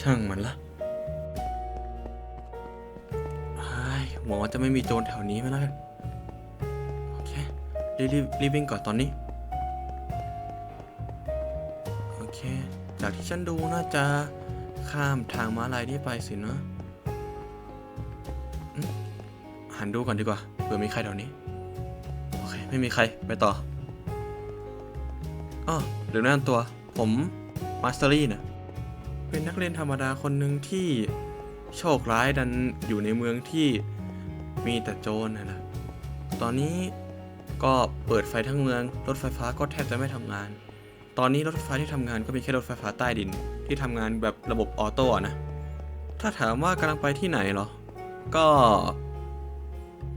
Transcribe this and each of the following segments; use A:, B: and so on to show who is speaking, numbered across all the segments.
A: ช่างมันละหวังว่าจะไม่มีโจรแถวนี้ไหมแล้วกันโอเครีบรีบรีบวิ่งก่อนตอนนี้ โอเค จากที่ฉันดูน่าจะข้ามทางม้าลายนี้ไปสินะหันดูก่อนดีกว่าเผื่อมีใครแถวนี้ โอเค ไม่มีใครไปต่ออ้อเดี๋ยวแนะนำตัว ผมมาสเตอรี่นะ เป็นนักเรียนธรรมดาคนหนึ่งที่โชคร้ายดันอยู่ในเมืองที่มีแต่โจรนะนะตอนนี้ก็เปิดไฟทั้งเมือง รถไฟฟ้าก็แทบจะไม่ทำงาน ตอนนี้รถไฟฟ้าที่ทำงานก็มีแค่รถไฟฟ้าใต้ดิน ที่ทำงานแบบระบบออโต้นะ ถ้าถามว่ากำลังไปที่ไหนเหรอ ก็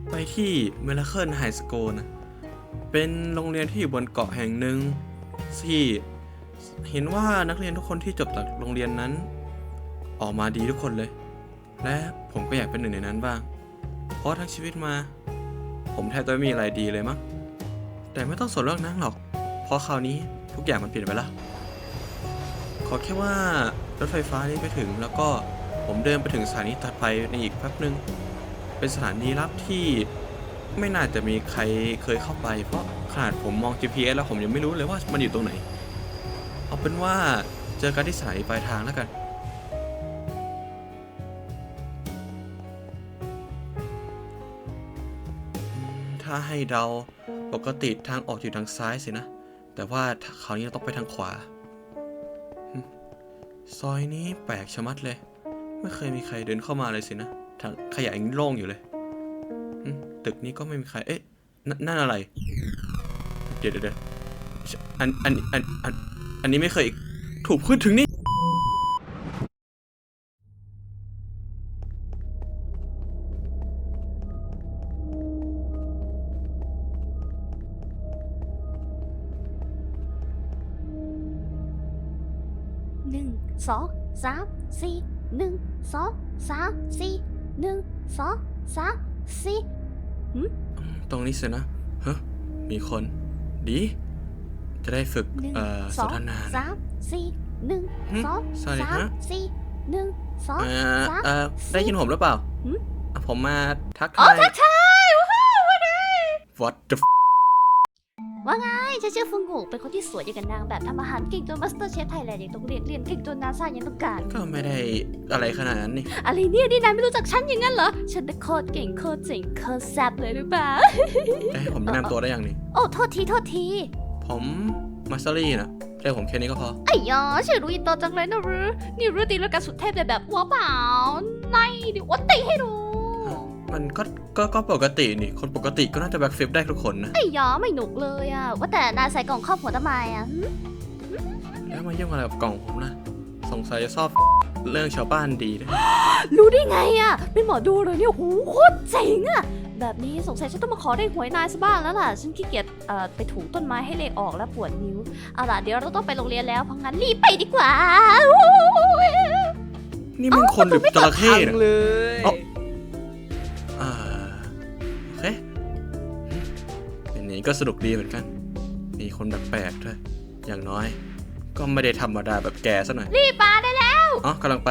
A: ไปที่เมลเคิลไฮสคูลนะ เป็นโรงเรียนที่อยู่บนเกาะแห่งหนึ่งที่ เห็นว่านักเรียนทุกคนที่จบจากโรงเรียนนั้น ออกมาดีทุกคนเลย และผมก็อยากเป็นหนึ่งในนั้นบ้าง เพราะทั้งชีวิตมา ผมแทบจะไม่มีอะไรดีเลยมั้ง แต่ไม่ต้องสนเรื่องนั้นหรอก เพราะคราวนี้ทุกอย่างมันเปลี่ยนไปแล้วขอแค่ว่ารถไฟฟ้านี้ไปถึงแล้วก็ผมเดินไปถึงสถานีถัดไปในอีกแป๊บหนึ่งเป็นสถานีลับที่ไม่น่าจะมีใครเคยเข้าไป เพราะขนาดผมมอง GPS แล้วผมยังไม่รู้เลยว่ามันอยู่ตรงไหน เอาเป็นว่าเจอกันที่สถานีปลายทางแล้วกันถ้าให้เดาปกติทางออกอยู่ทางซ้ายสินะ แต่ว่าคราวนี้เราต้องไปทางขวา ซอยนี้แปลกชะมัดเลย ไม่เคยมีใครเดินเข้ามาเลยสินะทางขยะยังโล่งอยู่เลย ตึกนี้ก็ไม่มีใคร เอ๊ะนนั่นอะไรเดี๋ยวเดี๋ยวเดี๋ยวอัน อัน อัน อัน อันนี้ไม่เคยถูกพูดถึงนี่
B: หนึ่งสองสามสี่หนึ่งสองสามสี่หนึ่งสองสามสี่
A: ตรงนี้สินะฮะมีคน ดี จะได้ฝึก
B: หนึ่ง
A: เอ่อ
B: ส
A: ส
B: อนง
A: ทนา
B: สามสี่หนึ่ง
A: หึ
B: สอง
A: สวัสดี
B: สาม
A: ฮะ
B: สี่หนึ่งสอง
A: เอ่อ
B: สาม
A: เอ่อ
B: สี่
A: ได้ยินผมหรือเปล่า
B: หืม
A: อะผมมาทัก
B: อ๋อ
A: ทาย
B: ทักทายว้าวว่าไง
A: What the f
B: ว่าไงฉันชื่อฟุงหูเป็นคนที่สวยอย่างกับนางแบบทำอาหารเก่งจนมาสเตอร์เชฟไทยแลนด์ยังต้องเรียนเรียนเก่งจนนาซายังต้องการ
A: ก็ไม่ได้อะไรขนาดนั้นนี่
B: อะไรเนี่ยนี่นายไม่รู้จักฉันอย่างนั้นเหรอ ฉันน่ะโคตรเก่งโคตรเจ๋งโคตรแซ่บเลยหรือเปล่า
A: จะให้ผมแนะนำตัวได้ยังนี่
B: โอ้โทษทีโทษที
A: ผมมาสเตอรี่นะเรียกผมแค่นี้ก็พอ
B: ไอ้ยอชื่อรู้อินโตจังเลยนะหรือนี่รู้ตีแล้วกันสุดเทพเลยแบบว้าวเปล่าในเดี๋ยวว่าตีให้ดู
A: มันก็ก็ก็ปกตินี่ คนปกติก็น่าจะแบ็คฟลิปได้ทุกคนนะ
B: ไอ้ยอไม่หนุกเลยอะว่าแต่นายใส่กล่องครอบหัวทำไมอะหึ
A: แล้วมายุ่งอะไรกับกล่องผมนะ สงสัยจะชอบ เรื่องชาวบ้านดีนะ
B: รู้ได้ไงอะเป็นหมอดูเลยเนี่ยโหโคตรเจ๋งอะแบบนี้สงสัยฉันต้องมาขอได้หวยนายซะบ้างแล้วล่ะ ฉันขี้เกียจเอ่อไปถูต้นไม้ให้เลขออกแล้วปวดนิ้ว เอาล่ะเดี๋ยวเราต้องไปโรงเรียนแล้วเพราะงั้นรีบไปดีกว่าโอ้ย
A: นี่มันคนหรือจระเข้
C: พัง
A: เนี่ย
C: เลย
A: เอ้า อ่าโอเคอย่างนี้ก็สนุกดีเหมือนกัน มีคนแปลกๆด้วย อย่างน้อย ก็ไม่ได้ธรรมดาแบบแกซะหน่อย
B: รีบมาได้แล้ว
A: อ๋อกำลังไป